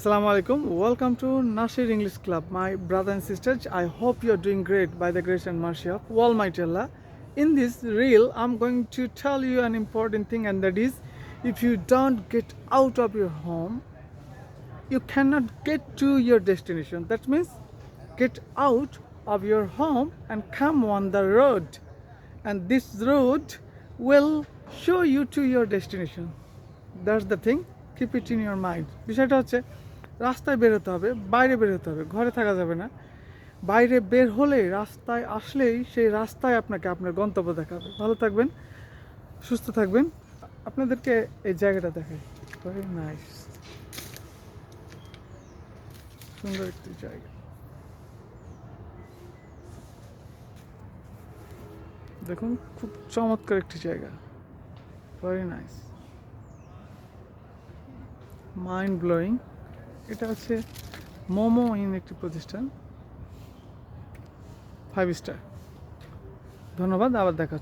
Assalamu alaikum. Welcome to Nasir English Club. My brother and sisters, I hope you're doing great by the grace and mercy of Almighty Allah. In this reel, I'm going to tell you an important thing, and that is if you don't get out of your home, you cannot get to your destination. That means get out of your home and come on the road. And this road will show you to your destination. That's the thing keep it in your mind বিষয়টা হচ্ছে রাস্তায় বেরোতে হবে, বাইরে বেরোতে হবে, ঘরে থাকা যাবে না। বাইরে বের হলে রাস্তায় আসলেই সেই রাস্তায় আপনাকে আপনার গন্তব্য দেখাবে। ভালো থাকবেন, সুস্থ থাকবেন। আপনাদেরকে এই জায়গাটা দেখাই। ভেরি নাইস সুন্দর একটি জায়গা। দেখুন, খুব চমৎকার একটি জায়গা। ভেরি নাইস মাইন্ড ব্লোয়িং এটা হচ্ছে মোমো ইন একটি প্রতিষ্ঠান ফাইভ স্টার ধন্যবাদ আবার দেখা।